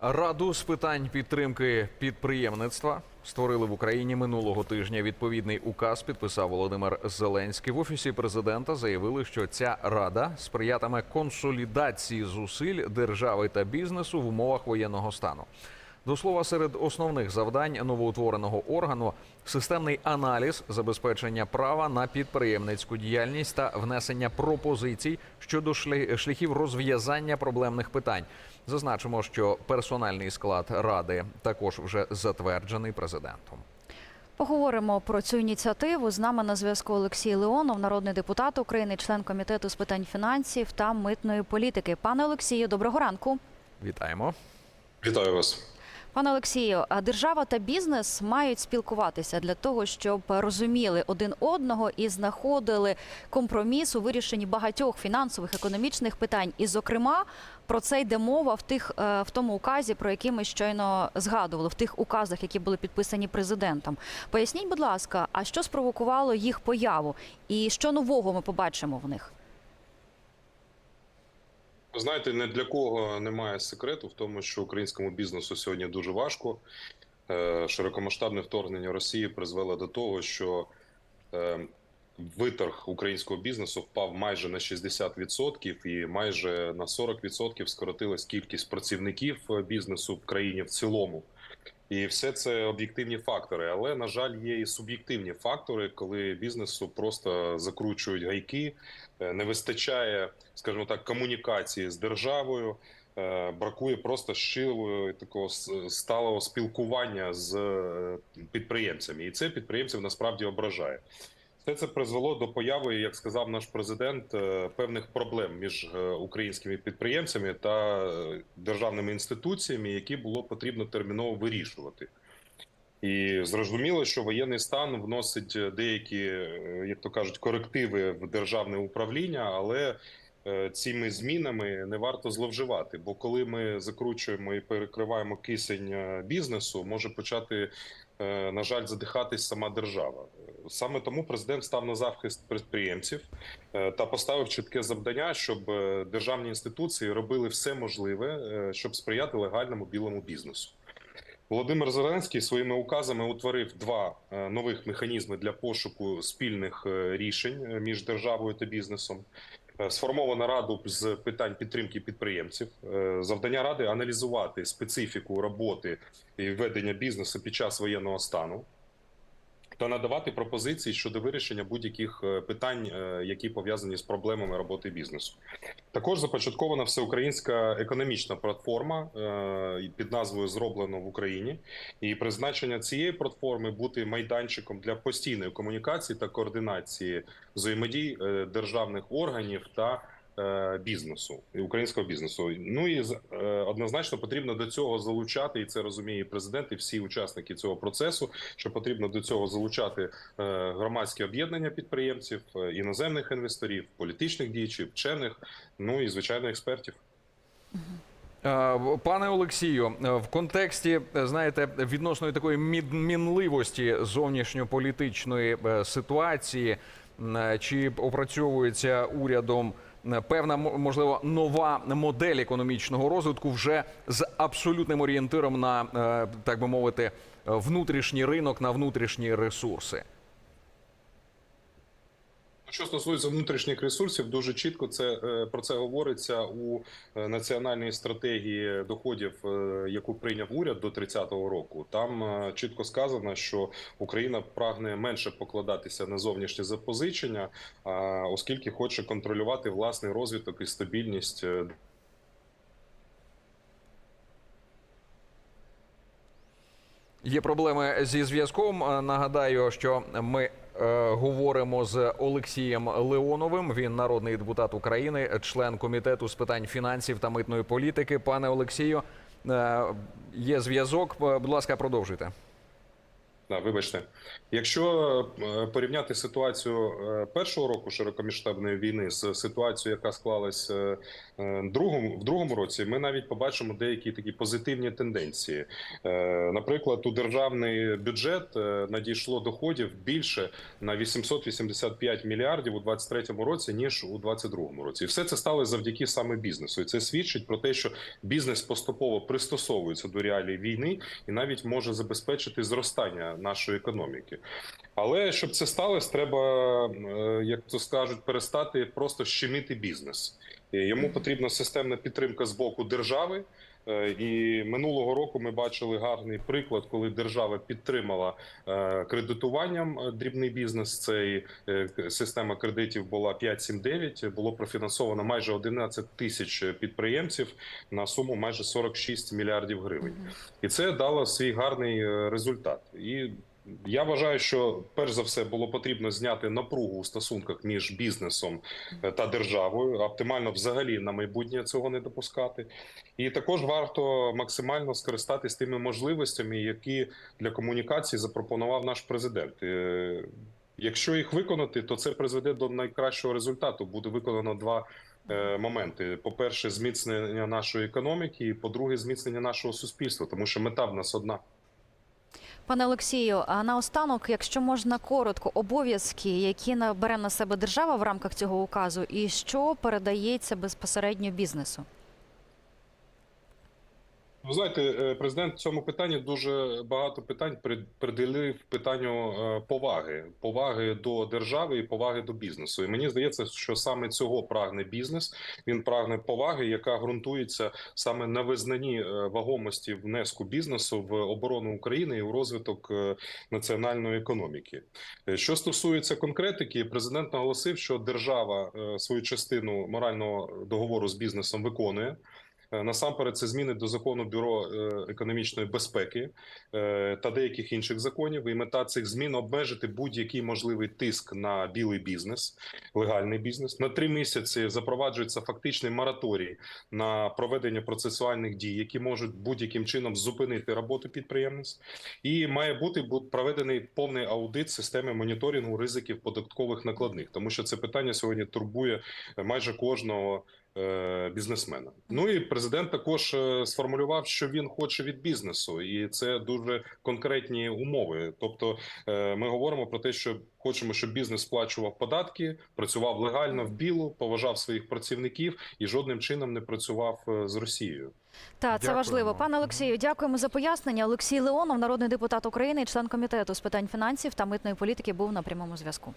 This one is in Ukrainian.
Раду з питань підтримки підприємництва створили в Україні минулого тижня. Відповідний указ підписав Володимир Зеленський. В офісі президента заявили, що ця рада сприятиме консолідації зусиль держави та бізнесу в умовах воєнного стану. До слова, серед основних завдань новоутвореного органу системний аналіз забезпечення права на підприємницьку діяльність та внесення пропозицій щодо шляхів розв'язання проблемних питань. Зазначимо, що персональний склад ради також вже затверджений президентом. Поговоримо про цю ініціативу. З нами на зв'язку Олексій Леонов, народний депутат України, член комітету з питань фінансів та митної політики. Пане Олексію, доброго ранку. Вітаємо. Вітаю вас. Пане Олексію, а держава та бізнес мають спілкуватися для того, щоб розуміли один одного і знаходили компроміс у вирішенні багатьох фінансових економічних питань. І, зокрема, про це йде мова в тих е, в тому указі, про який ми щойно згадували, в тих указах, які були підписані президентом. Поясніть, будь ласка, а що спровокувало їх появу, і що нового ми побачимо в них? Знаєте, не для кого немає секрету в тому, що українському бізнесу сьогодні дуже важко. Е, Широкомасштабне вторгнення Росії призвело до того, що е, виторг українського бізнесу впав майже на 60% і майже на 40% скоротилась кількість працівників е, бізнесу в країні в цілому. І все це об'єктивні фактори. Але на жаль, є і суб'єктивні фактори, коли бізнесу просто закручують гайки, е, не вистачає, скажімо так, комунікації з державою. е, Бракує просто щирого такого сталого спілкування з е, підприємцями, і це підприємців насправді ображає. Все це призвело до появи, як сказав наш президент, е, певних проблем між е, українськими підприємцями та е, державними інституціями, які було потрібно терміново вирішувати. І зрозуміло, що воєнний стан вносить деякі, як то кажуть, корективи в державне управління, але цими змінами не варто зловживати. Бо коли ми закручуємо і перекриваємо кисень е, бізнесу, може почати, е, на жаль, задихатись сама держава. Саме тому президент став на захист підприємців е, та поставив чітке завдання, щоб е, державні інституції робили все можливе, е, щоб сприяти легальному білому бізнесу. Володимир Зеленський своїми указами утворив два е, нових механізми для пошуку спільних е, рішень е, між державою та бізнесом. Е, Сформована раду з питань підтримки підприємців. Е, Завдання ради аналізувати специфіку роботи і ведення бізнесу під час воєнного стану та надавати пропозиції щодо вирішення будь-яких е, питань, е, які пов'язані з проблемами роботи бізнесу. Також започаткована всеукраїнська економічна платформа е, під назвою Зроблено в Україні, і призначення цієї платформи бути майданчиком для постійної комунікації та координації взаємодій державних органів та бізнесу і українського бізнесу. Ну і е, однозначно потрібно до цього залучати, і це розуміє і президент, і всі учасники цього процесу. Що потрібно до цього залучати е, громадські об'єднання підприємців, е, іноземних інвесторів, політичних діячів, вчених, ну і звичайно експертів. Е, Пане Олексію, е, в контексті е, знаєте відносної такої мінливості зовнішньополітичної е, ситуації, е, чи опрацьовується урядом е, певна можливо нова модель економічного розвитку вже з абсолютним орієнтиром на е, так би мовити внутрішній ринок на внутрішні ресурси? Що стосується внутрішніх ресурсів, дуже чітко це е, про це говориться у е, національній стратегії доходів, е, яку прийняв уряд до 30-го року. Там чітко сказано, що Україна прагне менше покладатися на зовнішні запозичення, оскільки хоче контролювати власний розвиток і стабільність. Є проблеми зі зв'язком. Нагадаю, що ми говоримо з Олексієм Леоновим. Він народний депутат України, член комітету з питань фінансів та митної політики. Пане Олексію, е, є зв'язок. Е, Будь ласка, продовжуйте. Да, вибачте, якщо е, порівняти ситуацію е, першого року широкомасштабної війни з ситуацією, яка склалась е, другому в другому році, ми навіть побачимо деякі такі позитивні тенденції. Наприклад, у державний бюджет надійшло доходів більше на 885 мільярдів у 2023 році ніж у 2022 році, і все це стало завдяки саме бізнесу. І це свідчить про те, що бізнес поступово пристосовується до реалій війни і навіть може забезпечити зростання нашої економіки. Але щоб це сталося, треба, е, як то скажуть, перестати просто щемити бізнес. Йому потрібна системна підтримка з боку держави. Е, І минулого року ми бачили гарний приклад, коли держава підтримала е, кредитуванням е, дрібний бізнес. Цей е, система кредитів була 5.7.9, Було профінансовано майже 11 тисяч підприємців на суму майже 46 мільярдів гривень. І це дало свій гарний результат. І я вважаю, що перш за все було потрібно зняти напругу у стосунках між бізнесом е, та державою. Оптимально взагалі на майбутнє цього не допускати. І також варто максимально скористатись тими можливостями, які для комунікації запропонував наш президент. Е, Якщо їх виконати, то це призведе до найкращого результату. Буде виконано два е, моменти: по-перше, зміцнення нашої економіки, і по-друге, зміцнення нашого суспільства, тому що мета в нас одна. Пане Олексію, а наостанок, якщо можна коротко, обов'язки, які набере на себе держава в рамках цього указу, і що передається безпосередньо бізнесу? Ви знаєте, е, президент в цьому питанні дуже багато питань при- приділив питанню е, поваги, поваги до держави і поваги до бізнесу. І мені здається, що саме цього прагне бізнес. Він прагне поваги, яка ґрунтується саме на визнанні е, вагомості внеску бізнесу в оборону України і у розвиток національної економіки. Що стосується конкретики, президент наголосив, що держава свою частину морального договору з бізнесом виконує. Е, Насамперед, це зміни до закону бюро е, економічної безпеки е, та деяких інших законів. І мета цих змін обмежити будь-який можливий тиск на білий бізнес, легальний бізнес. На три місяці запроваджується фактичний мораторій на проведення процесуальних дій, які можуть будь-яким чином зупинити роботу підприємництв. І має бути бу- проведений повний аудит системи моніторингу ризиків податкових накладних, тому що це питання сьогодні турбує майже кожного бізнесмена. Ну і президент також е, сформулював, що він хоче від бізнесу, і це дуже конкретні умови. Тобто, е, ми говоримо про те, що хочемо, щоб бізнес сплачував податки, працював легально в білу, поважав своїх працівників і жодним чином не працював е, з Росією. Так, це Дякуємо. важливо. Пане Олексію, дякуємо за пояснення. Олексій Леонов, народний депутат України, і член комітету з питань фінансів та митної політики, був на прямому зв'язку.